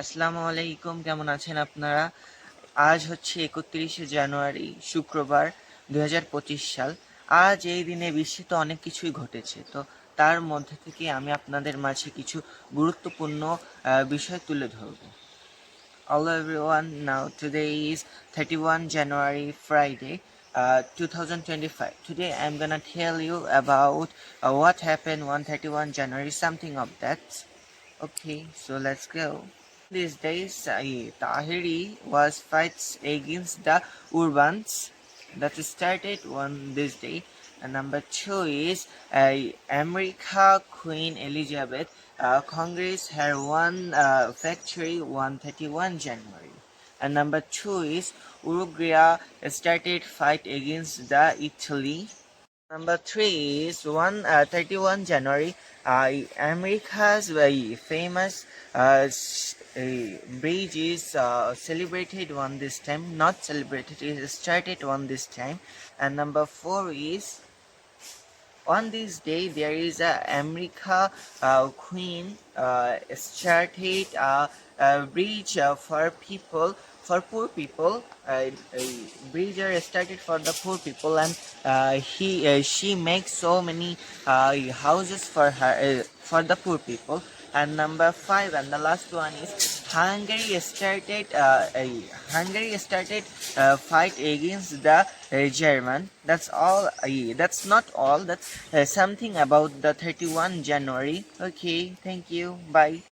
আসসালামু আলাইকুম, কেমন আছেন আপনারা? আজ হচ্ছে একত্রিশে জানুয়ারি, শুক্রবার দুহাজার পঁচিশ সাল। আজ এই দিনে বিশ্বে তো অনেক কিছুই ঘটেছে, তো তার মধ্যে থেকে আমি আপনাদের মাঝে কিছু গুরুত্বপূর্ণ বিষয় তুলে ধরব। All every one now today is thirty one January Friday two thousand twenty five today I am gonna you about what happen one thirty one January something of that's okay so let's go These days, uh, Tahiri was fights against the Urbans that started on this day. And number two is uh, America Queen Elizabeth uh, Congress had one uh, factory on 31 January. And number two is Uruguay started fight against the Italy Number three is one uh, 31 January. Uh, America's very famous uh, uh, bridge is uh, celebrated on this time. Not celebrated, it is started on this time. And number four is on this day there is a America uh, Queen uh, started a, a bridge uh, for people for poor people. Uh, a bridge are started for the poor people, and uh, he uh, she makes so many uh, houses for her uh, for the poor people. And number five, and the last one is Hungary started uh, a Hungary started uh, fight against the uh, German. That's all. Uh, that's not all. That's uh, something about the 31 January. Okay, thank you. Bye.